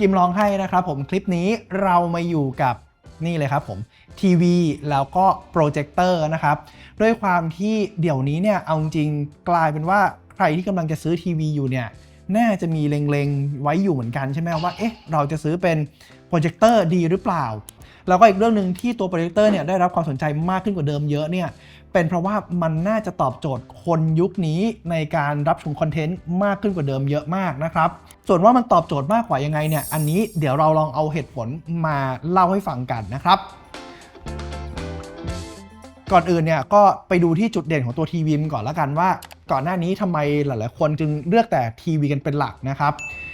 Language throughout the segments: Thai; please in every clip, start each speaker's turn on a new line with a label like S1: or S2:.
S1: กิมลองให้นะครับผมคลิปนี้เรามาอยู่กับนี่เลยครับผมทีวีแล้วก็โปรเจคเตอร์นะครับด้วยความที่เดี๋ยวนี้เนี่ยเอาจริงกลายเป็นว่าใครที่กำลังจะซื้อทีวีอยู่เนี่ย น่าจะมีเล็งๆไว้อยู่เหมือนกันใช่ไหมว่าเอ๊ะเราจะซื้อเป็นโปรเจคเตอร์ดีหรือเปล่า แล้วก็อีกเรื่องหนึ่งที่ตัวโปรเจคเตอร์เนี่ยได้รับความสนใจมากขึ้นกว่าเดิมเยอะเนี่ยเป็นเพราะว่ามันน่าจะตอบโจทย์คนยุคนี้ในการรับชมคอนเทนต์มากขึ้นกว่าเดิมเยอะมากนะครับ ส่วนว่ามันตอบโจทย์มากกว่ายังไงเนี่ยอันนี้เดี๋ยวเราลองเอาเหตุผลมาเล่าให้ฟังกันนะครับก่อนอื่นเนี่ยก็ไปดูที่จุดเด่นของตัวทีวีมก่อนล้วกันว่า ก่อนหน้านี้ทำไมหลาย ๆ คนจึงเลือกแต่ทีวีกันเป็นหลักนะครับ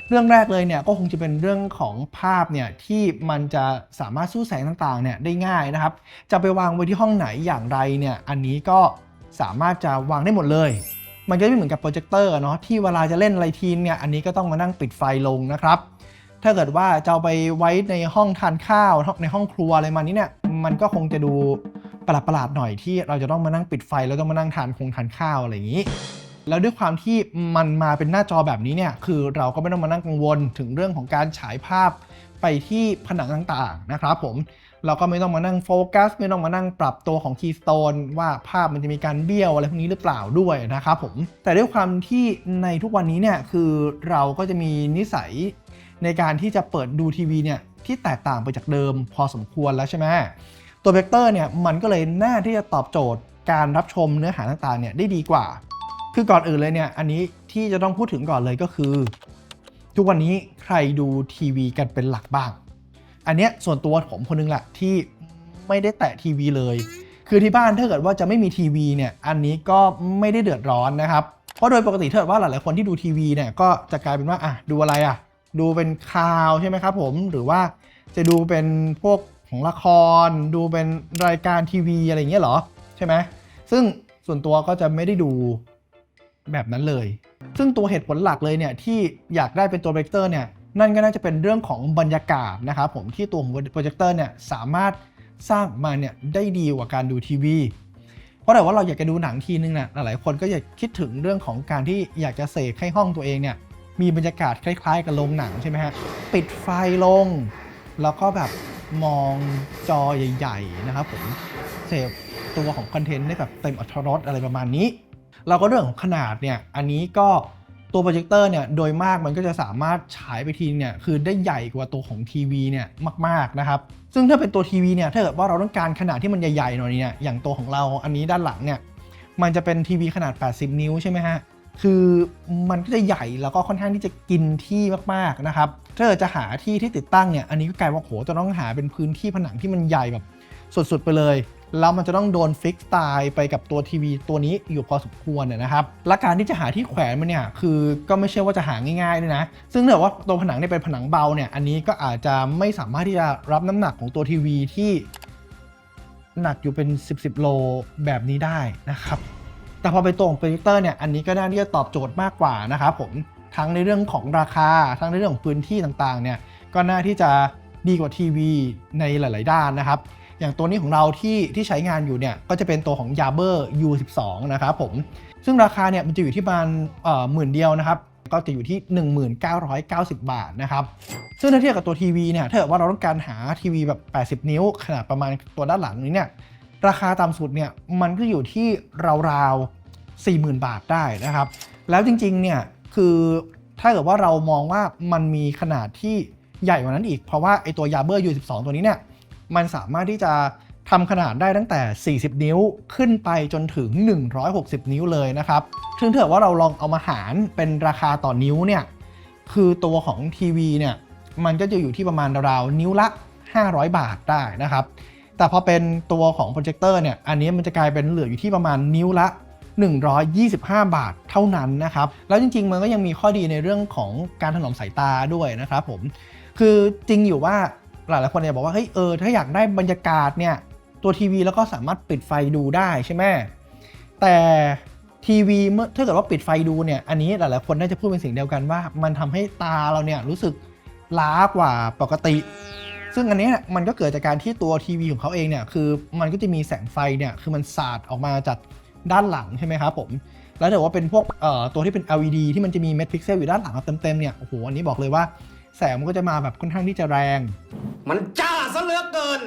S1: เรื่องแรกเลยเนี่ยก็คงจะเป็นเรื่องของภาพเนี่ยที่มันจะสามารถสู้แสงต่างๆเนี่ยได้ง่ายนะครับ จะไปวางไว้ที่ห้องไหนอย่างไรเนี่ยอันนี้ก็สามารถจะวางได้หมดเลย มันก็ไม่เหมือนกับโปรเจคเตอร์เนาะที่เวลาจะเล่นอะไรทีเนี่ยอันนี้ก็ต้องมานั่งปิดไฟลงนะครับถ้าเกิดว่าจะเอาไปไว้ในห้องทานข้าวในห้องครัวอะไรมานี้เนี่ยมันก็คงจะดู ประหลาดๆหน่อยที่เราจะต้องมานั่งปิดไฟแล้วต้องมานั่งทานคงทานข้าวอะไรอย่างนี้แล้วด้วยความที่มันมาเป็นหน้าจอแบบนี้เนี่ย คือเราก็ไม่ต้องมานั่งกังวลถึงเรื่องของการฉายภาพไปที่ผนังต่างๆนะครับผม เราก็ไม่ต้องมานั่งโฟกัส ไม่ต้องมานั่งปรับตัวของคีย์สโตนว่าภาพมันจะมีการเบี้ยวอะไรพวกนี้หรือเปล่าด้วยนะครับผม แต่ด้วยความที่ในทุกวันนี้เนี่ยคือเราก็จะมีนิสัยในการที่จะเปิดดูทีวีเนี่ยที่แตกต่างไปจากเดิมพอสมควรแล้วใช่ไหม ตัวเวกเตอร์เนี่ยมันก็เลยน่าที่จะตอบโจทย์การรับชมเนื้อหาต่างๆเนี่ยได้ดีกว่า คือก่อนอื่นเลยเนี่ยอันนี้ที่จะต้องพูดถึงก่อนเลยก็คือ ทุกวันนี้ใครดูทีวีกันเป็นหลักบ้าง อันเนี้ยส่วนตัวผมคนนึงแหละที่ไม่ได้แตะทีวีเลย คือที่บ้านถ้าเกิดว่าจะไม่มีทีวีเนี่ยอันนี้ก็ไม่ได้เดือดร้อนนะครับเพราะโดยปกติถ้าเกิดว่าหลายๆคนที่ดูทีวีเนี่ยก็จะกลายเป็นว่าอะดูอะไรอะดูเป็นข่าวใช่ไหมครับผมหรือว่าจะดูเป็นพวก ของละคร ดูเป็นรายการทีวีอะไรอย่างเงี้ยเหรอ ใช่ไหมซึ่งส่วนตัวก็จะไม่ได้ดูแบบนั้นเลย ซึ่งตัวเหตุผลหลักเลยเนี่ยที่อยากได้เป็นตัวโปรเจคเตอร์เนี่ยนั่นก็น่าจะเป็นเรื่องของบรรยากาศนะครับผมที่ตัวโปรเจคเตอร์เนี่ยสามารถสร้างมาเนี่ยได้ดีกว่าการดูทีวีเพราะแต่ว่าเราอยากจะดูหนังทีนึงเนี่ยหลายๆคนก็อยากคิดถึงเรื่องของการที่อยากจะเสกให้ห้องตัวเองเนี่ยมีบรรยากาศคล้ายๆ กับโรงหนังใช่ไหมฮะปิดไฟลง แล้วก็แบบ มองจอใหญ่ ๆ นะครับผมเสพตัวของคอนเทนต์ได้แบบเต็มอรรรสอะไรประมาณนี้ เราก็เรื่องของขนาดเนี่ย อันนี้ก็ตัวโปรเจคเตอร์เนี่ยโดยมากมันก็จะสามารถฉายไปทีเนี่ยคือได้ใหญ่กว่าตัวของทีวีเนี่ยมากๆนะครับ ซึ่งถ้าเป็นตัวทีวีเนี่ยถ้าเกิดว่าเราต้องการขนาดที่มันใหญ่ๆหน่อยเนี่ยอย่างตัวของเราอันนี้ด้านหลังเนี่ยมันจะเป็นทีวีขนาด 80 นิ้วใช่ไหมฮะ คือมันก็จะใหญ่แล้วก็ค่อนข้างที่จะกินที่มากๆนะครับ ถ้าเกิดจะหาที่ที่ติดตั้งเนี่ย อันนี้ก็กลายว่าโหจะต้องหาเป็นพื้นที่ผนังที่มันใหญ่แบบสุดๆไปเลย แล้วมันจะต้องโดนฟิกตายไปกับตัวทีวีตัวนี้อยู่พอสมควรเนี่ยนะครับ และการที่จะหาที่แขวนมันเนี่ย คือก็ไม่ใช่ว่าจะหาง่ายๆด้วยนะ ซึ่งเนื่องว่าตัวผนังเนี่ยเป็นผนังเบาเนี่ย อันนี้ก็อาจจะไม่สามารถที่จะรับน้ำหนักของตัวทีวีที่หนักอยู่เป็น 10 10โลแบบนี้ได้นะครับ แต่พอไปตัวของโปรเจคเตอร์เนี่ยอันนี้ก็น่าที่จะตอบโจทย์มากกว่านะครับผมทั้งในเรื่องของราคาทั้งในเรื่องของพื้นที่ต่างๆเนี่ยก็น่าที่จะดีกว่าทีวีในหลาย ๆ ด้านนะครับ อย่างตัวนี้ของเราที่ที่ใช้งานอยู่เนี่ยก็จะเป็นตัวของ y a b e r U12 นะครับผมซึ่งราคาเนี่ยมันจะอยู่ที่ประมาณหมื่นเดียวนะครับก็จะอยู่ที่ 1990 บาทนะครับ ซึ่งถ้าเทียบกับตัวทีวีเนี่ยถ้าเกิดว่าเราต้องการหาทีวีแบบ 80 นิ้ว ขนาดประมาณตัวด้านหลังนี้เนี่ยราคาต่ำสุดเนี่ยมันก็อยู่ที่ราว 40,000 บาทได้นะครับ แล้วจริงๆเนี่ยคือถ้าเกิดว่าเรามองว่ามันมีขนาดที่ใหญ่กว่านั้นอีก เพราะว่าไอตัว y a b e r U12 ตัวนี้เนี่ยมันสามารถที่จะทำขนาดได้ตั้งแต่ 40 นิ้วขึ้นไปจนถึง 160 นิ้วเลยนะครับซึ่งถ้าเกิดว่าเราลองเอามาหารเป็นราคาต่อนิ้วเนี่ย คือตัวของทีวีเนี่ย มันก็จะอยู่ที่ประมาณราวๆนิ้วละ 500 บาทได้นะครับ แต่พอเป็นตัวของโปรเจคเตอร์เนี่ย อันนี้มันจะกลายเป็นเหลืออยู่ที่ประมาณนิ้วละ 125 บาทเท่านั้นนะครับ แล้วจริง ๆ มันก็ยังมีข้อดีในเรื่องของการถนอมสายตาด้วยนะครับผม คือจริงอยู่ว่าหลายๆคนเนี่ยบอกว่าเฮ้ยเออถ้าอยากได้บรรยากาศเนี่ยตัวทีวีแล้วก็สามารถปิดไฟดูได้ใช่ไหมแต่ทีวีเมื่อถ้าเกิดว่าปิดไฟดูเนี่ยอันนี้หลายๆคนน่าจะพูดเป็นเสียงเดียวกันว่า มันทำให้ตาเราเนี่ยรู้สึกล้ากว่าปกติ ซึ่งอันนี้มันก็เกิดจากการที่ตัวทีวีของเขาเองเนี่ยคือมันก็จะมีแสงไฟเนี่ยคือมันสาดออกมาจาก ด้านหลังใช่ไหมครับผมแล้วถ้าว่าเป็นพวกเอ่อตัวที่เป็น LED ที่มันจะมีเม็ดพิกเซลอยู่ด้านหลังเต็มๆเนี่ยโอ้โหอันนี้บอกเลยว่าแสงมันก็จะมาแบบค่อนข้างที่จะแรง
S2: มันจ้าซะเหลือเกิน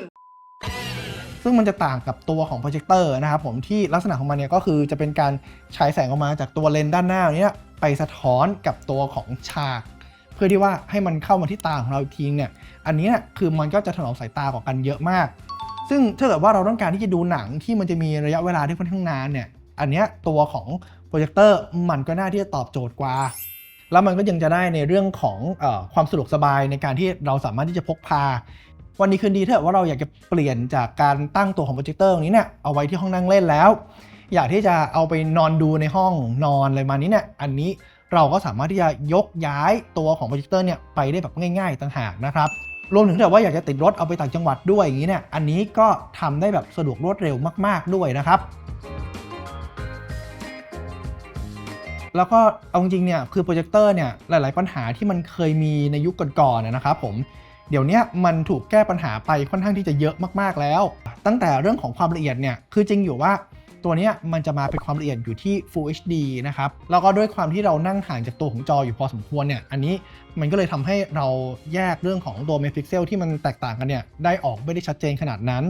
S1: ซึ่งมันจะต่างกับตัวของโปรเจคเตอร์นะครับผมที่ลักษณะของมันเนี่ยก็คือจะเป็นการฉายแสงออกมาจากตัวเลนส์ด้านหน้าเนี้ยไปสะท้อนกับตัวของฉาก เพื่อที่ว่าให้มันเข้ามาที่ตาของเราอีกทีเนี่ยอันนี้เนี่ยคือมันก็จะถนอมสายตากว่ากันเยอะมาก ซึ่งถ้าเกิดว่าเราต้องการที่จะดูหนังที่มันจะมีระยะเวลาที่ค่อนข้างนานเนี่ย อันเนี้ยตัวของโปรเจคเตอร์มันก็น่าที่จะตอบโจทย์กว่า แล้วมันก็ยังจะได้ในเรื่องของออความสะดวกสบายในการที่เราสามารถที่จะพกพา วันนี้คืนดีถ้าเกิดว่าเราอยากจะเปลี่ยนจากการตั้งตัวของโปรเจคเตอร์ตรงนี้เนี่ยเอาไว้ที่ห้องนั่งเล่นแล้ว อยากที่จะเอาไปนอนดูในห้องนอนอะไรมานี้เนี่ยอันนี้เราก็สามารถที่จะยกย้ายตัวของโปรเจคเตอร์เนี่ยไปได้แบบง่าย ๆ ต่างหากนะครับ รวมถึงถ้าว่าอยากจะติดรถเอาไปต่างจังหวัดด้วยอย่างนี้เนี่ยอันนี้ก็ทำได้แบบสะดวกรวดเร็วมาก ๆด้วยนะครับ แล้วก็เอาจริงเนี่ยคือโปรเจคเตอร์เนี่ยหลาย ๆ ปัญหาที่มันเคยมีในยุคก่อนๆนะครับผมเดี๋ยวนี้มันถูกแก้ปัญหาไปค่อนข้างที่จะเยอะมากๆแล้ว ตั้งแต่เรื่องของความละเอียดเนี่ยคือจริงอยู่ว่า ตัวนี้มันจะมาเป็นความละเอียดอยู่ที่ Full HD นะครับ แล้วก็ด้วยความที่เรานั่งห่างจากตัวของจออยู่พอสมควรเนี่ย อันนี้มันก็เลยทำให้เราแยกเรื่องของตัวเมกพิกเซลที่มันแตกต่างกันเนี่ย ได้ออกไม่ได้ชัดเจนขนาดนั้น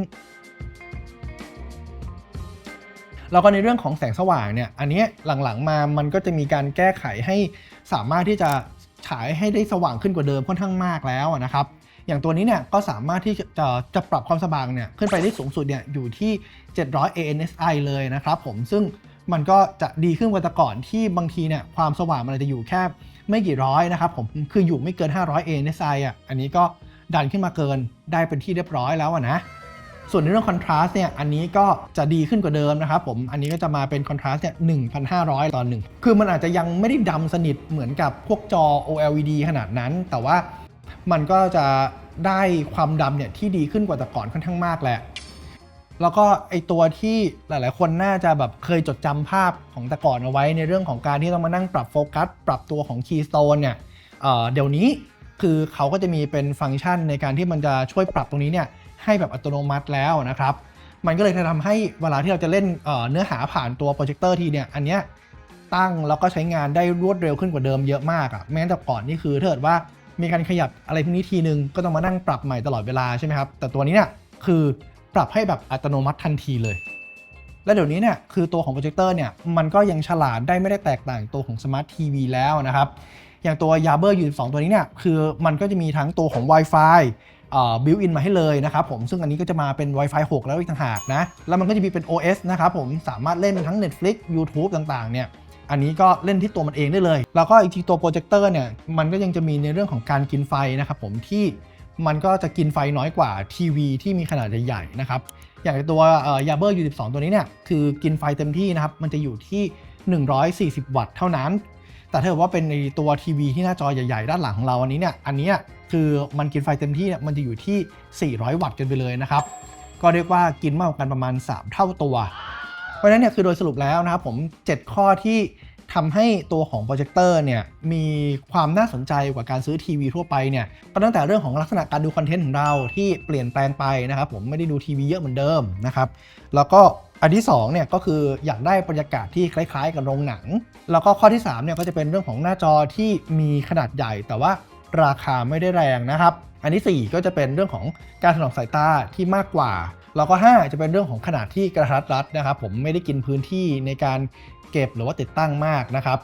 S1: แล้วก็ในเรื่องของแสงสว่างเนี่ย อันนี้หลังๆมา มันก็จะมีการแก้ไขให้สามารถที่จะฉายให้ได้สว่างขึ้นกว่าเดิมค่อนข้างมากแล้วนะครับ อย่างตัวนี้เนี่ยก็สามารถที่จะจะปรับความสว่างเนี่ยขึ้นไปได้สูงสุดเนี่ยอยู่ที่ 700 ANSI เลยนะครับผมซึ่งมันก็จะดีขึ้นกว่าแต่ก่อนที่บางทีเนี่ยความสว่างมันจะอยู่แค่ไม่กี่ร้อยนะครับผมคืออยู่ไม่เกิน 500 ANSI อะอันนี้ก็ดันขึ้นมาเกินได้เป็นที่เรียบร้อยแล้วนะส่วนในเรื่องคอนทราสต์เนี่ย อันนี้ก็จะดีขึ้นกว่าเดิมนะครับผม อันนี้ก็จะมาเป็นคอนทราสต์เนี่ย 1,500 ต่อหนึ่ง คือมันอาจจะยังไม่ได้ดำสนิทเหมือนกับพวกจอ OLED ขนาดนั้น แต่ว่า มันก็จะได้ความดำเนี่ยที่ดีขึ้นกว่าแต่ก่อนค่อนข้างมากแหละ แล้วก็ไอตัวที่หลาย ๆ คนน่าจะแบบเคยจดจำภาพของแต่ก่อนเอาไว้ในเรื่องของการที่ต้องมานั่งปรับโฟกัส ปรับตัวของคีย์สโตนเนี่ยเอ่อเดี๋ยวนี้คือเขาก็จะมีเป็นฟังก์ชันในการที่มันจะช่วยปรับตรงนี้เนี่ยให้แบบอัตโนมัติแล้วนะครับ มันก็เลยทำให้เวลาที่เราจะเล่นเอ่อเนื้อหาผ่านตัวโปรเจคเตอร์ทีเนี่ยอันเนี้ยตั้งแล้วก็ใช้งานได้รวดเร็วขึ้นกว่าเดิมเยอะมากอะ่ะแม้แต่ก่อนนี่คือถ้าเกิดว่า มีการขยับอะไรพวกนี้ทีนึง ก็ต้องมานั่งปรับใหม่ตลอดเวลาใช่ไหมครับ แต่ตัวนี้เนี่ยคือปรับให้แบบอัตโนมัติทันทีเลย และเดี๋ยวนี้เนี่ยคือตัวของโปรเจคเตอร์เนี่ยมันก็ยังฉลาดได้ไม่ได้แตกต่างตัวของสมาร์ททีวีแล้วนะครับ อย่างตัว y a b e r U12 ตัวนี้เนี่ยคือมันก็จะมีทั้งตัวของ Wi-Fi บิวอินมาให้เลยนะครับผมซึ่งอันนี้ก็จะมาเป็น Wi-Fi 6 แล้วอีกต่างหากนะ แล้วมันก็จะมีเป็น OS นะครับผมสามารถเล่นทั้ง Netflix YouTube ต่างๆเนี่ย อันนี้ก็เล่นที่ตัวมันเองได้เลย แล้วก็อีกทีตัวโปรเจคเตอร์เนี่ยมันก็ยังจะมีในเรื่องของการกินไฟนะครับผมที่มันก็จะกินไฟน้อยกว่าทีวีที่มีขนาดใหญ่ๆนะครับอย่างตัวยาเบอร์ U12 ตัวนี้เนี่ยคือกินไฟเต็มที่นะครับมันจะอยู่ที่ 140 วัตต์เท่านั้น แต่ถ้าเกิดว่าเป็นในตัวทีวีที่หน้าจอใหญ่ๆ ด้านหลังของเราอันนี้เนี่ยอันนี้คือมันกินไฟเต็มที่เนี่ยมันจะอยู่ที่ 400 วัตต์กันไปเลยนะครับก็เรียกว่ากินมากกันประมาณ 3 เท่าตัว เพราะฉะนั้นเนี่ยคือโดยสรุปแล้วนะครับผม 7 ข้อที่ทำให้ตัวของโปรเจคเตอร์เนี่ยมีความน่าสนใจกว่าการซื้อทีวีทั่วไปเนี่ยก็ตั้งแต่เรื่องของลักษณะการดูคอนเทนต์ของเราที่เปลี่ยนแปลงไปนะครับผมไม่ได้ดูทีวีเยอะเหมือนเดิมนะครับแล้วก็อันที่2เนี่ยก็คืออยากได้บรรยากาศที่คล้าย ๆ กับโรงหนัง แล้วก็ข้อที่3เนี่ยก็จะเป็นเรื่องของหน้าจอที่มีขนาดใหญ่ แต่ว่าราคาไม่ได้แรงนะครับ อันที่ 4 ก็จะเป็นเรื่องของการถนอมสายตาที่มากกว่า แล้วก็ 5 จะเป็นเรื่องของขนาดที่กระทัดรัดนะครับ ผมไม่ได้กินพื้นที่ในการเก็บหรือว่าติดตั้งมากนะครับ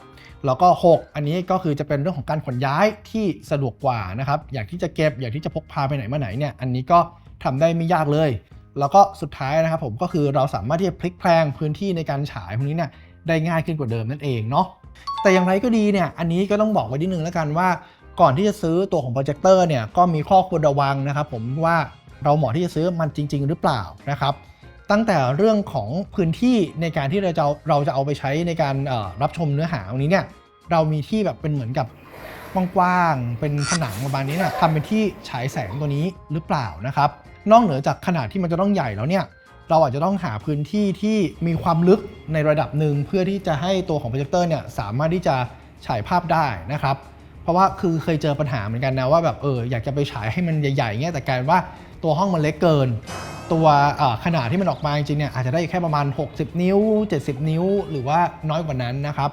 S1: แล้วก็ 6 อันนี้ก็คือจะเป็นเรื่องของการขนย้ายที่สะดวกกว่านะครับ อยากที่จะเก็บอยากที่จะพกพาไปไหนมาไหนเนี่ยอันนี้ก็ทำได้ไม่ยากเลย แล้วก็สุดท้ายนะครับผมก็คือเราสามารถที่จะพลิกแพลงพื้นที่ในการฉายพวกนี้เนี่ยได้ง่ายขึ้นกว่าเดิมนั่นเองเนาะแต่อย่างไรก็ดีเนี่ยอันนี้ก็ต้องบอกไว้นิดนึงแล้วกันว่า ก่อนที่จะซื้อตัวของโปรเจคเตอร์เนี่ยก็มีข้อควรระวังนะครับผมว่า เราเหมาะที่จะซื้อมันจริง ๆ หรือเปล่านะครับ ตั้งแต่เรื่องของพื้นที่ในการที่เราจะเราจะเอาไปใช้ในการรับชมเนื้อหาตรงนี้เนี่ยเรามีที่แบบเป็นเหมือนกับกว้างๆ เป็นผนังประมาณนี้เนี่ยทำเป็นที่ฉายแสงตัวนี้หรือเปล่านะครับ นอกเหนือจากขนาดที่มันจะต้องใหญ่แล้วเนี่ย เราอาจจะต้องหาพื้นที่ที่มีความลึกในระดับหนึ่งเพื่อที่จะให้ตัวของโปรเจคเตอร์เนี่ยสามารถที่จะฉายภาพได้นะครับ เพราะว่าคือเคยเจอปัญหาเหมือนกันนะว่าแบบเอออยากจะไปฉายให้มันใหญ่ๆเงี้ยแต่กลายว่าตัวห้องมันเล็กเกิน ตัวขนาดที่มันออกมาจริงเนี่ยอาจจะได้แค่ประมาณ 60 นิ้ว 70 นิ้ว หรือว่าน้อยกว่านั้นนะครับ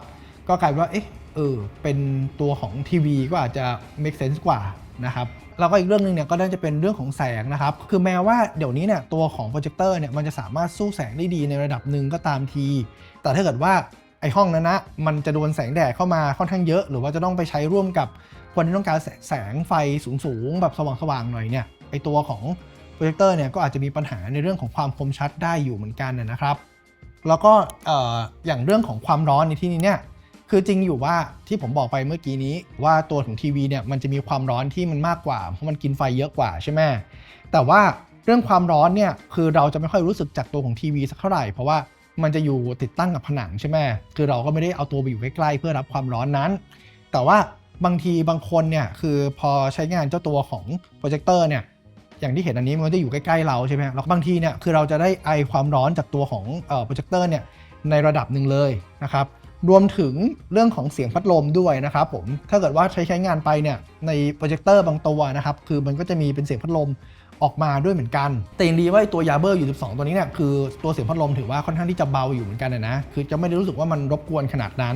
S1: ก็กลายว่าเอ๊ะเออเป็นตัวของทีวีก็อาจจะ make sense กว่านะครับแล้วก็อีกเรื่องหนึงเนี่ยก็น่าจะเป็นเรื่องของแสงนะครับ คือแม้ว่าเดี๋ยวนี้เนี่ยตัวของโปรเจคเตอร์เนี่ยมันจะสามารถสู้แสงได้ดีในระดับหนึ่งก็ตามที แต่ถ้าเกิดว่า ไอห้องนั้นนะมันจะโดนแสงแดดเข้ามาค่อนข้างเยอะ หรือว่าจะต้องไปใช้ร่วมกับคนที่ต้องการแสแสงไฟสูงๆแบบสว่างๆหน่อยเนี่ยไอตัวของโปรเจคเตอร์เนี่ยก็อาจจะมีปัญหาในเรื่องของความคมชัดได้อยู่เหมือนกันนะครับ แล้วก็เอ่ออย่างเรื่องของความร้อนในที่นี้เนี่ยคือจริงอยู่ว่าที่ผมบอกไปเมื่อกี้นี้ว่าตัวของทีวีเนี่ยมันจะมีความร้อนที่มันมากกว่าเพราะมันกินไฟเยอะกว่าใช่ไหมแต่ว่าเรื่องความร้อนเนี่ยคือเราจะไม่ค่อยรู้สึกจากตัวของทีวีสักเท่าไหร่เพราะว่า มันจะอยู่ติดตั้งกับผนังใช่ไหมคือเราก็ไม่ได้เอาตัวไปอยู่ใกล้ๆเพื่อรับความร้อนนั้น แต่ว่าบางทีบางคนเนี่ยคือพอใช้งานเจ้าตัวของโปรเจคเตอร์เนี่ยอย่างที่เห็นอันนี้มันก็จะอยู่ใกล้ๆเราใช่ไหมแล้วบางทีเนี่ยคือเราจะได้ไอความร้อนจากตัวของโปรเจคเตอร์เนี่ยในระดับหนึ่งเลยนะครับรวมถึงเรื่องของเสียงพัดลมด้วยนะครับผมถ้าเกิดว่าใช้ใช้งานไปเนี่ยในโปรเจคเตอร์บางตัวนะครับคือมันก็จะมีเป็นเสียงพัดลม ออกมาด้วยเหมือนกัน แต่ยังดีว่าไอ้ตัวยาเบอร์อยู่12 ตัวนี้เนี่ยคือตัวเสียงพัดลมถือว่าค่อนข้างที่จะเบาอยู่เหมือนกันนะนะคือจะไม่ได้รู้สึกว่ามันรบกวนขนาดนั้น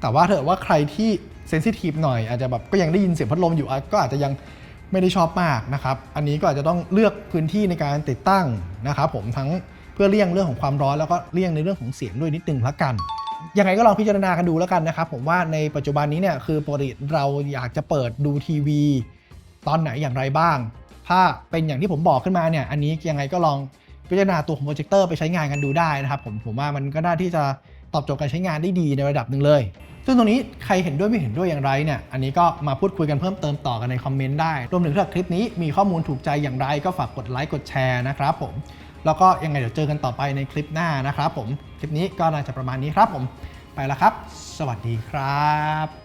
S1: แต่ว่าถ้าเกิดว่าใครที่เซนซิทีฟหน่อยอาจจะแบบก็ยังได้ยินเสียงพัดลมอยู่ก็อาจจะยังไม่ได้ชอบมากนะครับ อันนี้ก็อาจจะต้องเลือกพื้นที่ในการติดตั้งนะครับผมทั้งเพื่อเลี่ยงเรื่องของความร้อนแล้วก็เลี่ยงในเรื่องของเสียงด้วยนิดนึงละกันยังไงก็ลองพิจารณากันดูแล้วกันนะครับ ผมว่าในปัจจุบันนี้เนี่ยคือปกติเราอยากจะเปิดดูทีวี ตอนไหนอย่างไรบ้าง ถ้าเป็นอย่างที่ผมบอกขึ้นมาเนี่ยอันนี้ยังไงก็ลองพิจารณาตัวของโปรเจคเตอร์ไปใช้งานกันดูได้นะครับผมผมว่ามันก็น่าที่จะตอบโจทย์การใช้งานได้ดีในระดับหนึ่งเลย ซึ่งตรงนี้ใครเห็นด้วยไม่เห็นด้วยอย่างไรเนี่ย อันนี้ก็มาพูดคุยกันเพิ่มเติมต่อกันในคอมเมนต์ได้ รวมถึงถ้าคลิปนี้มีข้อมูลถูกใจอย่างไรก็ฝากกดไลค์กดแชร์นะครับผม แล้วก็ยังไงเดี๋ยวเจอกันต่อไปในคลิปหน้านะครับผม คลิปนี้ก็น่าจะประมาณนี้ครับผม ไปแล้วครับ สวัสดีครับ